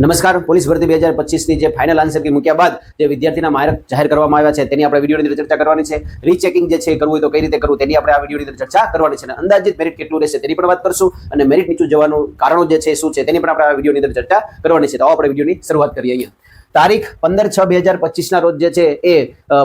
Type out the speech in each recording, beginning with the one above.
નમસ્કાર. પોલીસ ભરતી બે હજાર પચીસની જે ફાઇનલ આન્સર કી મૂક્યા બાદ જે વિદ્યાર્થીના માર્ક જાહેર કરવામાં આવ્યા છે, તેની આપણે વિડીયોની અંદર ચર્ચા કરવાની છે. રીચેકિંગ જે છે કરવું હોય તો કઈ રીતે કરવું તેની આપણે આ વિડીયોની અંદર ચર્ચા કરવાની છે અને અંદાજિત મેરિટ કેટલું રહેશે તેની પણ વાત કરશું અને મેરિટ નીચું જવાનું કારણો જે છે શું છે તેની પણ આપણે આ વિડીયોની અંદર ચર્ચા કરવાની છે. તો આપણે વિડીયોની શરૂઆત કરીએ અહીંયા. તારીખ પંદર છ બે હજાર પચીસના રોજ જે છે એ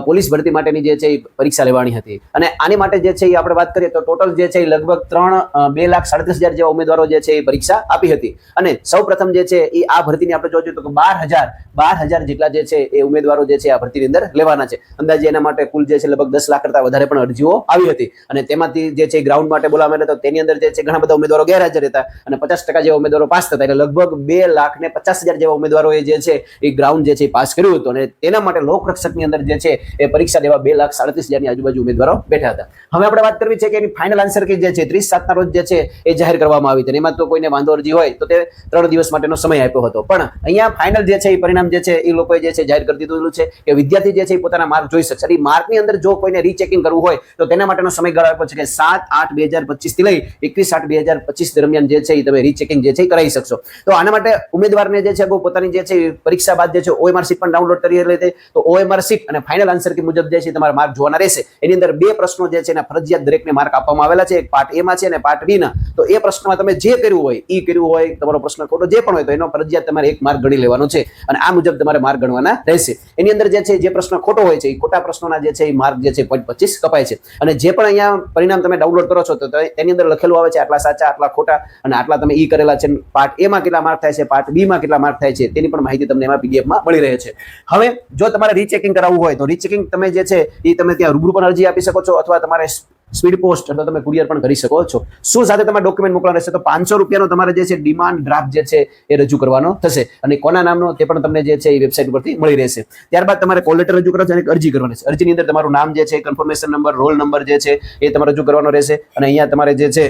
પોલીસ ભરતી માટેની જે છે એ પરીક્ષા લેવાની હતી અને આની માટે જે છે એ આપણે વાત કરીએ તો ટોટલ જે છે એ લગભગ ત્રણ બે લાખ સાડત્રીસ હજાર જેવા ઉમેદવારો જે છે એ પરીક્ષા આપી હતી અને સૌ પ્રથમ જે છે એ આ ભરતીની આપણે જોઈએ તો બાર હજાર બાર હજાર જેટલા જે છે એ ઉમેદવારો જે છે આ ભરતીની અંદર લેવાના છે અંદાજે એના માટે કુલ જે છે લગભગ દસ લાખ કરતા વધારે પણ અરજીઓ આવી હતી અને તેમાંથી જે છે ગ્રાઉન્ડ માટે બોલાવવામાં તો તેની અંદર જે છે ઘણા બધા ઉમેદવારો ગેરહાજર હતા અને પચાસ ટકા જેવા ઉમેદવારો પાસ થતા એટલે લગભગ બે લાખ ને પચાસ હજાર જેવા ઉમેદવારોએ જે છે એ ગ્રાઉન્ડ જે છે પાસ કર્યું હતું અને તેના માટે લોકરક્ષકની અંદર જે છે એ પરીક્ષા દેવા બે લાખ સાડત્રીસ હજારની આજુબાજુ ઉમેદવારો બેઠા હતા હવે આપણે વાત કરવી છે કે એની ફાઇનલ આન્સર કે જે છે ત્રીસ સાતના રોજ જે છે એ જાહેર કરવામાં આવી હતી એમાં તો કોઈને વાંધો અરજી હોય તો તે ત્રણ દિવસ માટેનો સમય આપ્યો હતો પણ અહીંયા ફાઇનલ જે છે એ પરિણામ જે છે એ લોકોએ જે છે જાહેર કરી દીધું છે કે વિદ્યાર્થી જે છે એ પોતાના માર્ક જોઈ શકશે એ માર્કની અંદર જો કોઈને રીચેકિંગ કરવું હોય તો તેના માટેનો સમયગાળો આપ્યો છે કે સાત આઠ બે હજાર પચીસથી લઈ એકવીસ આઠ બે હજાર પચીસ દરમિયાન જે છે એ તમે રીચેકિંગ જે છે એ કરાવી શકશો તો આના માટે ઉમેદવારને જે છે પોતાની જે છે પરીક્ષા બાદ જે છે ઓએમઆર સીટ પણ ડાઉનલોડ કરી લેતે તો ઓએમઆર અને ફાઇનલ આન્સર કી મુજબ જે છે તમારે માર્ક જોવાના રહેશે. એની અંદર બે પ્રશ્નો જે છે એના ફરજિયાત દરેકને માર્ક આપવામાં આવેલા છે. એક પાર્ટ એ માં છે અને પાર્ટ બી ના. તો એ પ્રશ્નમાં તમે જે કર્યું હોય એ કર્યું હોય, તમારો પ્રશ્ન ખોટો જે પણ હોય, તો એનો ફરજિયાત તમારે એક માર્ક ગણી લેવાનો છે. અને આ મુજબ તમારે માર્ક ગણવાના રહેશે. એની અંદર જે છે, જે પ્રશ્ન ખોટો હોય છે એ ખોટા પ્રશ્નોના જે છે એ માર્ક જે છે પોઈન્ટ પચીસ કપાય છે. અને જે પણ અહીંયા પરિણામ તમે ડાઉનલોડ કરો છો, તો તેની અંદર લખેલું આવે છે, આટલા સાચા, આટલા ખોટા અને આટલા તમે ઈ કરેલા છે. પાર્ટ એમાં કેટલા માર્ક થાય છે પાર્ટ બી માં કેટલા માર્ક થાય છે, તેની પણ માહિતી તમને એમાં પીડીએફ મળી રહે છે. હવે જો તમારે રીચેકિંગ કરાવવું હોય તો રીચેકિંગ તમે જે છે એ તમે ત્યાં રૂબરૂ પણ અરજી આપી શકો છો અથવા તમારે સ્પીડ પોસ્ટ અથવા તમે કુરિયર પણ કરી શકો છો. શું સાથે તમારે ડોક્યુમેન્ટ મોકલવાનું રહેશે તો પાંચસો રૂપિયાનો તમારે જે છે ડિમાન્ડ ડ્રાફ્ટ જે છે એ રજૂ કરવાનો થશે. અને કોના નામનો તે પણ તમને જે છે એ વેબસાઇટ પરથી મળી રહેશે. ત્યારબાદ તમારે કોલ લેટર રજૂ કરવાનો છે અને અરજી કરવાની છે. અરજીની અંદર તમારું નામ જે છે કન્ફર્મેશન નંબર રોલ નંબર જે છે એ તમારે રજૂ કરવાનો રહેશે. અને અહીંયા તમારે જે છે,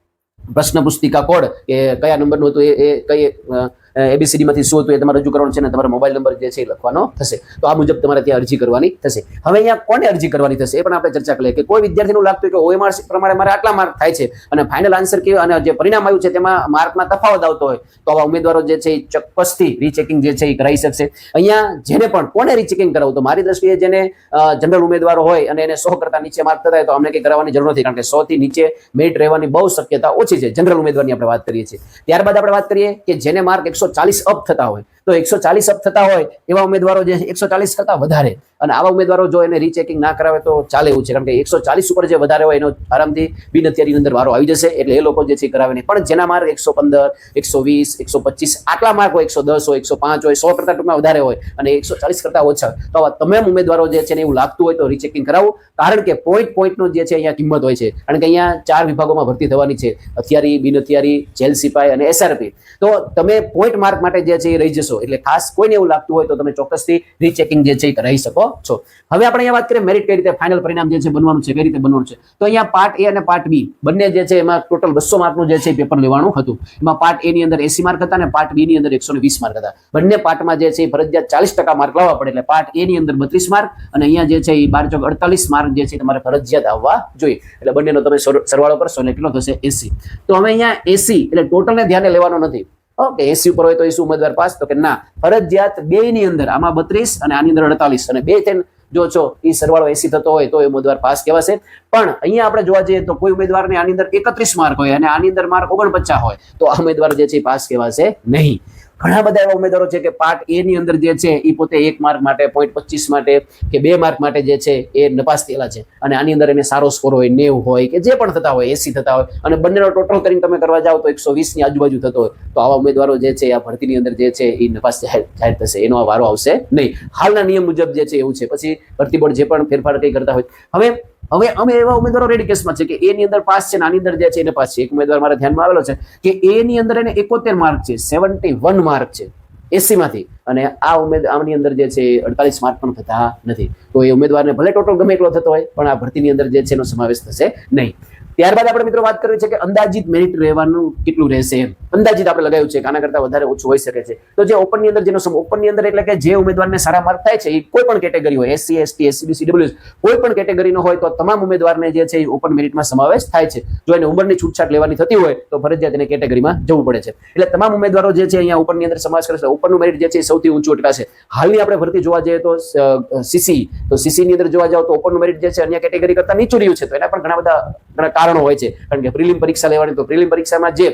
પ્રશ્ન પુસ્તિકા કોડ કે કયા નંબરનું હતું એ કઈ એબીસીડી માંથી શું હતું એ તમારે રજૂ કરવાનું છે અને તમારો મોબાઈલ નંબર જે છે એ લખવાનો થશે. તો આ મુજબ તમારે ત્યાં અરજી કરવાની થશે. હવે અહીંયા કોને અરજી કરવાની થશે એ પણ આપણે ચર્ચા કરીએ કે કોઈ વિદ્યાર્થીનું લાગતું કે ઓએમઆર પ્રમાણે મારે આટલા માર્ક થાય છે અને ફાઇનલ આન્સર કે અને જે પરિણામ આવ્યું છે તેમાં માર્કમાં તફાવત આવતો હોય, તો આવા ઉમેદવારો જે છે એ ચોક્કસથી રીચેકિંગ જે છે એ કરાવી શકશે. અહીંયા જેને પણ કોને રીચેકિંગ કરાવવું, તો મારી દ્રષ્ટિએ જેને જનરલ ઉમેદવારો હોય અને એને સો કરતા નીચે માર્ક થતા હોય, તો અમને કંઈ કરાવવાની જરૂર નથી, કારણ કે સો થી નીચે મેરિટ રહેવાની બહુ શક્યતા ઓછી છે જનરલ ઉમેદવારની આપણે વાત કરીએ છીએ. ત્યારબાદ આપણે વાત કરીએ કે જેને માર્ક એકસો ચાલીસ અપ થતા હોય. તો એકસો ચાલીસ અપ થતા હોય, એવા ઉમેદવારો જે એકસો ચાલીસ કરતા વધારે. અને આવા ઉમેદવારો જો એને રીચેકિંગ ના કરાવે તો ચાલે એવું છે. કારણ કે એકસો ચાલીસ ઉપર જે વધારે હોય એનો આરામથી બિન અત્યારની અંદર વારો આવી જશે. એટલે એ લોકો જે છે કરાવે નહીં. પણ જેના માર્ક એકસો પંદર, એકસો વીસ, એકસો પચીસ, આટલા માર્ક હોય, એકસો દસ હોય, એકસો પાંચ હોય, સો કરતા ટૂંકમાં વધારે હોય અને એકસો ચાલીસ કરતા ઓછા તો આવા તમામ ઉમેદવારો જે છે ને એવું લાગતું હોય તો રીચેકિંગ કરાવો. કારણ કે પોઈન્ટ પોઈન્ટનો જે છે અહીંયા કિંમત હોય છે. કારણ કે અહીંયા ચાર વિભાગોમાં ભરતી થવાની છે. હથિયારી બિન અત્યારી જેલ સિપાઈ અને એસઆરપી તો તમે પોઈન્ટ માર્ક માટે જે છે એ રહી જશો. એટલે ખાસ કોઈને એવું લાગતું હોય તો તમે ચોક્કસથી રીચેકિંગ જે છે એ શકો છો. હવે આપણે અહીંયા વાત કરીએ મેરિટ કઈ રીતે ફાઇનલ પરિણામ જે છે બનવાનું છે, કઈ રીતે બનવાનું છે. તો અહીંયા પાર્ટ એ અને પાર્ટ બી બંને જે છે એમાં ટોટલ બસો માર્કનું જે છે પેપર લેવાનું હતું. એમાં પાર્ટ એ ની અંદર એસી માર્ક હતા અને પાર્ટ બી ની અંદર એકસો વીસ માર્ક હતા. બંને પાર્ટમાં જે છે એ ફરજિયાત ચાલીસ ટકા માર્ક લાવવા પડે એટલે પાર્ટ એ ની અંદર બત્રીસ માર્ક અને અહીંયા જે છે એ બાર ચોક અડતાલીસ માર્ક જે છે તમારે ફરજિયાત આવવા જોઈએ. એટલે બંનેનો તમે સરવાળો કરશો એટલે કેટલો થશે એસી. તો હવે અહીંયા એસી એટલે ટોટલને ધ્યાને લેવાનો નથી. ઓકે એસી ઉપર હોય તો એસી ઉમેદવાર પાસ. તો કે ના, ફરજિયાત બે ની અંદર, આમાં બત્રીસ અને આની અંદર અડતાલીસ. અને બે થઈને જો છો એ સરવાળો એસી થતો હોય તો એ ઉમેદવાર પાસ કહેવાશે. પણ અહીંયા આપણે જોવા જઈએ તો કોઈ ઉમેદવારને આની અંદર એકત્રીસ માર્ક હોય અને આની અંદર માર્ક ઓગણપચાસ હોય, તો આ ઉમેદવાર જે છે પાસ કહેવાશે નહીં. ઘણા બધા એવા ઉમેદવારો છે કે પાર્ટ એ ની અંદર જે છે એ પોતે એક માર્ક માટે પોઈન્ટ પચીસ માટે કે બે માર્ક માટે જે છે, એ નપાસ થયેલા છે. અને આની અંદર એને સારો સ્કોર હોય, નેવું હોય કે જે પણ થતા હોય, એસી થતા હોય. અને બંનેનો ટોટલ કરીને તમે કરવા જાઓ તો એકસો વીસની આજુબાજુ થતો હોય, તો આવા ઉમેદવારો જે છે, આ ભરતીની અંદર જે છે એ નપાસ જાહેર થશે. એનો આ વારો આવશે નહીં. હાલના નિયમ મુજબ જે છે, એવું છે. પછી ભરતી બોર્ડ જે પણ ફેરફાર કંઈ કરતા હોય. હવે હવે અમે એવા ઉમેદવારો રેડી કેસમાં છે કે એ અંદર પાસ છે આની અંદર જે છે એને પાસ છે. એક ઉમેદવાર મારા ધ્યાનમાં આવેલો છે કે એ ની અંદર એને એકોતેર માર્ક છે સેવન્ટી વન માર્ક છે એસી માંથી. અને આ ઉમેદ, આની અંદર જે છે અડતાલીસ માર્ક પણ થતા નથી. તો એ ઉમેદવારને ભલે ટોટલ ગમે એટલો થતો હોય, પણ આ ભરતીની અંદર જે છે એનો સમાવેશ થશે નહીં. ત્યારબાદ આપણે મિત્રો વાત કરવી છે કે અંદાજિત મેરિટ રહેવાનું કેટલું રહેશે એમ. અંદાજિત આપણે લગાવ્યું છે કે આના કરતા વધારે ઓછું હોઈ શકે છે. તો જે ઓપનની અંદર, જેનો ઓપનની અંદર એટલે કે જે ઉમેદવારને સારા માર્ક થાય છે, એ કોઈ પણ કેટેગરી હોય એસસી એસટી એસસીબીસી ડબલ્યુ કોઈ પણ કેટેગરીનો હોય તો તમામ ઉમેદવારને જે છે એ ઓપન મેરિટમાં સમાવેશ થાય છે. જો એને ઉંમરની છૂટછાટ લેવાની થતી હોય, તો ફરજિયાત એને કેટેગરીમાં જવું પડે છે. એટલે તમામ ઉમેદવારો જે છે અહીંયા ઓપનની અંદર સમાવેશ કરે છે. ઓપનનું મેરિટ જે છે એ સૌથી ઊંચું અટકા છે હાલની આપણે ભરતી જોવા જઈએ તો સીસી તો સીસીની અંદર જોવા જાવ તો ઓપનનું મેરિટ જે છે અન્ય કેટેગરી કરતા નીચું રહ્યું છે. તો એના પણ ઘણા બધા કારણો હોય છે. કારણ કે પ્રિલિમ પરીક્ષા લેવાની તો પ્રિલિમ પરીક્ષામાં જે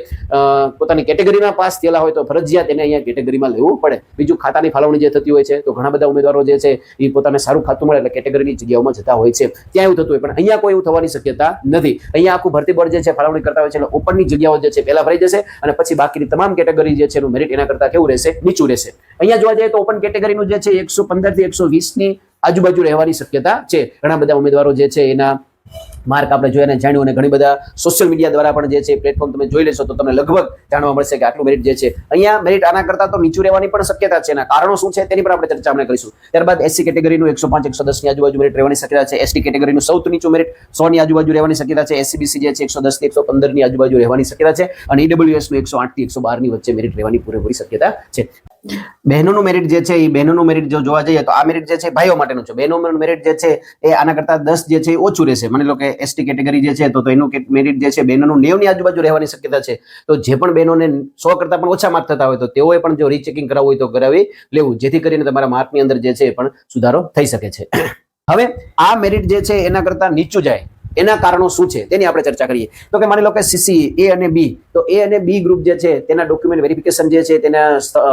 પોતાની કેટેગરીમાં પાસ થયેલા હોય તો ફરજિયાત એને અહીંયા કેટેગરીમાં લેવું પડે. બીજું ખાતાની ફાળવણી જે થતી હોય છે, તો ઘણા બધા ઉમેદવારો જે છે, એ પોતાને સારું ખાતું મળે એટલે કેટેગરીની જગ્યાઓમાં જતા હોય છે. ત્યાં એવું થતું હોય, પણ અહીંયા કોઈ એવું થવાની શક્યતા નથી. અહીંયા આખું ભરતી બોર્ડ જે છે, ફાળવણી કરતા હોય છે, એટલે ઓપનની જગ્યાઓ જે છે, પહેલા ભરાઈ જશે અને પછી બાકીની તમામ કેટેગરી જે છે, એનું મેરિટ એના કરતા કેવું રહેશે? નીચું રહેશે. અહીંયા જોવા જઈએ તો ઓપન કેટેગરીનું જે છે, એકસો પંદરથી એકસો વીસની આજુબાજુ રહેવાની શક્યતા છે. ઘણા બધા ઉમેદવારો જે છે, એના માર્ક આપણે જોઈને જાણ્યું અને ઘણી બધા સોશિયલ મીડિયા દ્વારા પણ જે છે પ્લેટફોર્મ તમે જોઈ લેશો તો તમને લગભગ જાણવા મળશે કે આટલું મેરિટ જે છે. અહીંયા મેરિટ આના કરતા તો નીચું રહેવાની પણ શક્યતા છે એના કારણો શું છે તેની પર આપણે ચર્ચા આપણે કરીશું. ત્યારબાદ એસસી કેટેગરીનું એકસો પાંચ, એકસો દસની આજુબાજુ મેરિટ રહેવાની શક્યતા છે. એસટી કેટેગરીનું સૌથી નીચું મેરિટ સો ની આજુબાજુ રહેવાની શક્યતા છે. એસસીબીસી જે છે એકસો દસથી એકસો પંદરની આજુબાજુ રહેવાની શક્યતા છે અને ઈડબ્લ્યુએસનું એકસો આઠથી એકસો બારની વચ્ચે મેરિટ રહેવાની પૂરેપૂરી શક્યતા છે. બહેનોનું મેરિટ જે છે એ બહેનોનું મેરિટ જો જોવા જઈએ તો આ મેરિટ જે છે ભાઈઓ માટેનું છે. બહેનોનું મેરિટ જે છે એ આના કરતા દસ જે છે એ ઓછું રહેશે. માની લો કે એસટી કેટેગરી જે છે તો એનું મેરિટ જે છે બહેનોનું નેવની આજુબાજુ રહેવાની શક્યતા છે. તો જે પણ બહેનોને સો કરતા પણ ઓછા માર્ક થતા હોય તો તેઓએ પણ જો રીચેકિંગ કરાવવું હોય તો કરાવી લેવું. જેથી કરીને તમારા માર્કની અંદર જે છે એ પણ સુધારો થઈ શકે છે. હવે આ મેરિટ જે છે એના કરતા નીચું જાય. એના કારણો શું છે તેની આપણે ચર્ચા કરીએ તો કે માની લો કે સીસી એ અને બી તો એ અને બી ગ્રુપ જે છે તેના ડોક્યુમેન્ટ વેરિફિકેશન જે છે તેના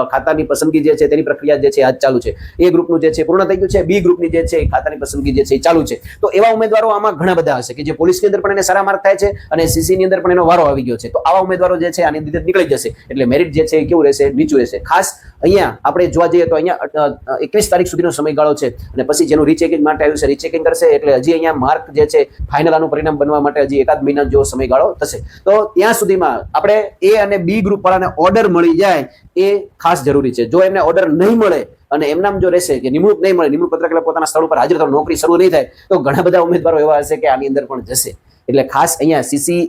ખાતાની પસંદગી જે છે તેની પ્રક્રિયા જે છે આજ ચાલુ છે એ ગ્રુપનું જે છે પૂર્ણ થઈ ગયું છે બી ગ્રુપની જે છે ખાતાની પસંદગી જે છે એ ચાલુ છે તો એવા ઉમેદવારો આમાં ઘણા બધા હશે કે જે પોલીસની અંદર પણ એને સારા માર્ક થાય છે અને સીસીની અંદર પણ એનો વારો આવી ગયો છે તો આવા ઉમેદવારો જે છે આની અંદર નીકળી જશે એટલે મેરિટ જે છે એ કેવું રહેશે નીચું રહેશે ખાસ અહીંયા આપણે જોવા જઈએ તો અહીંયા એકવીસ તારીખ સુધીનો સમયગાળો છે અને પછી જેનું રીચેકિંગ માટે આવ્યું છે રીચેકિંગ કરશે એટલે હજી અહીંયા માર્ક જે છે ફાઇનલ આનું પરિણામ બનવા માટે હજી એકાદ મહિના જેવો સમયગાળો થશે. તો ત્યાં સુધીમાં આપણે એ અને બી ગ્રુપ વાળાને ઓર્ડર મળી જાય એ ખાસ જરૂરી છે. જો એમને ઓર્ડર નહીં મળે અને એમનામ જો રહેશે કે નિમણૂક નહીં મળે, નિમણૂક પત્રક એટલે પોતાના સ્થળ ઉપર હાજર થવા નોકરી શરૂ નહીં થાય, તો ઘણા બધા ઉમેદવારો એવા હશે કે આની અંદર પણ જશે. એટલે ખાસ અહીંયા સીસી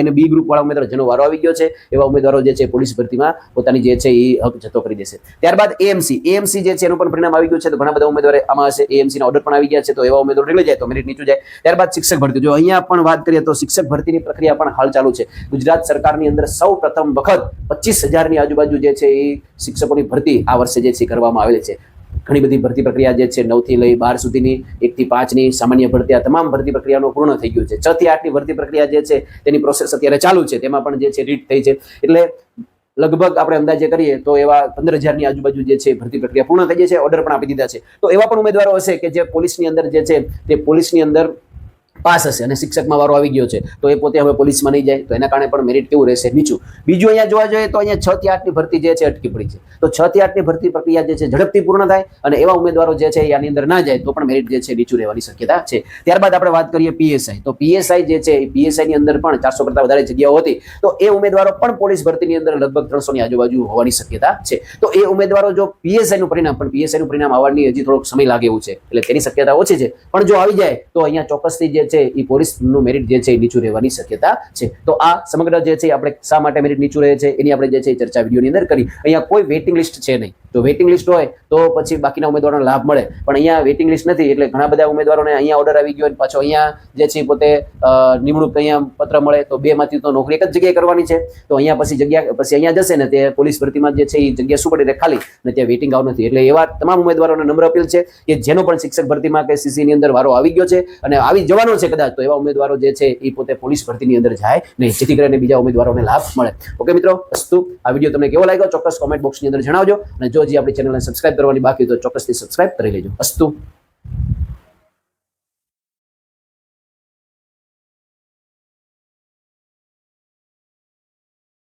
એને બી ગ્રુપ વાળા ઉમેદવાર જેનો વારો આવી ગયો છે, એવા ઉમેદવારો જે છે પોલીસ ભરતીમાં પોતાની જે છે એ હક જતો કરી દેશે. ત્યારબાદ એએમસી એએમસી જે છે એનું પણ પરિણામ આવી ગયું છે, તો ઘણા બધા ઉમેદવારો આમાં હશે. એએમસી ના ઓર્ડર પણ આવી ગયા છે, તો એવા ઉમેદવારો નીકળી જાય, તો મેરિટ નીચું જાય. ત્યારબાદ શિક્ષક ભરતી. જો અહીંયા પણ વાત કરીએ તો શિક્ષક ભરતીની પ્રક્રિયા પણ હાલ ચાલુ છે. ગુજરાત સરકારની અંદર સૌ પ્રથમ વખત પચીસ હજારની આજુબાજુ જે છે એ શિક્ષકોની ભરતી આ વર્ષે જે છે કરવામાં આવેલી છે. ઘણી બધી ભરતી પ્રક્રિયા જે છે નવથી લઈ બાર સુધીની એક થી પાંચની સામાન્ય ભરતી, આ તમામ ભરતી પ્રક્રિયાનો પૂર્ણ થઈ ગયું છે. છ થી આઠની ભરતી પ્રક્રિયા જે છે તેની પ્રોસેસ અત્યારે ચાલુ છે. તેમાં પણ જે છે રીટ થઈ છે. એટલે લગભગ આપણે અંદાજે કરીએ તો એવા પંદર હજારની આજુબાજુ જે છે ભરતી પ્રક્રિયા પૂર્ણ થઈ ગઈ છે ઓર્ડર પણ આપી દીધા છે. તો એવા પણ ઉમેદવારો હશે કે જે પોલીસની અંદર જે છે તે પોલીસની અંદર પાસ હશે અને શિક્ષકમાં વારો આવી ગયો છે. તો એ પોતે હવે પોલીસમાં નહીં જાય, તો એના કારણે પણ મેરિટ કેવું રહેશે? નીચું બીજું અહીંયા જોવા જોઈએ તો અહીંયા છ થી આઠની ભરતી જે છે અટકી પડી છે. તો છ થી આઠની ભરતી પ્રક્રિયા જે છે ઝડપથી પૂર્ણ થાય અને એવા ઉમેદવારો જે છે એ આની અંદર ના જાય તો પણ મેરિટ જે છે નીચું રહેવાની શક્યતા છે. ત્યારબાદ આપણે વાત કરીએ પીએસઆઈ. તો પીએસઆઈ જે છે એ પીએસઆઈ ની અંદર પણ ચારસો કરતા વધારે જગ્યાઓ હતી. તો એ ઉમેદવારો પણ પોલીસ ભરતીની અંદર લગભગ ત્રણસો ની આજુબાજુ હોવાની શક્યતા છે. તો એ ઉમેદવારો જો પીએસઆઈ નું પરિણામ, પણ પીએસઆઈ નું પરિણામ આવવાની હજી થોડોક સમય લાગે એવું છે. એટલે તેની શક્યતા ઓછી છે. પણ જો આવી જાય તો અહીંયા ચોક્કસથી જે છે એ પોલીસનું મેરિટ જે છે એ નીચું રહેવાની શક્યતા છે. તો આ સમગ્ર જે છે આપણે શા માટે મેરિટ નીચું રહે છે, એની આપણે જે છે ચર્ચા વિડીયોની અંદર કરી. અહીંયા કોઈ વેઇટિંગ લિસ્ટ છે નહીં. જો વેઇટિંગ લિસ્ટ હોય, તો પછી બાકીના ઉમેદવારોને લાભ મળે. પણ અહીંયા વેઇટિંગ લિસ્ટ નથી, એટલે ઘણા બધા ઉમેદવારોને અહીંયા ઓર્ડર આવી ગયો અને પાછો અહીંયા જે છે પોતે નિમણૂક અહીંયા પત્ર મળે, તો બે માંથી તો નોકરી એક જ જગ્યાએ કરવાની છે. તો અહીંયા પછી જગ્યા, પછી અહીંયા જશે ને તે પોલીસ ભરતીમાં જે છે એ જગ્યા શું પડી રહે ખાલી અને ત્યાં વેઇટિંગ આવ નથી. એટલે એવા તમામ ઉમેદવારોને નમ્ર અપીલ છે કે જેનો પણ શિક્ષક ભરતીમાં કે સીસીની અંદર વારો આવી ગયો છે અને આવી જવાનો છે કદાચ. તો એવા ઉમેદવારો જે છે એ પોતે પોલીસ ભરતીની અંદર જાય નહીં. જેથી કરીને બીજા ઉમેદવારોને લાભ મળે. ઓકે મિત્રો, અસ્તુ. આ વીડિયો તમને કેવો લાગ્યો? ચોક્કસ કોમેન્ટ બોક્સની અંદર જણાવજો. અને જો હજી આપણી ચેનલને સબસ્ક્રાઇબ કરવાની બાકી તો ચોક્કસથી સબસ્ક્રાઇબ કરી લેજો. અસ્તુ.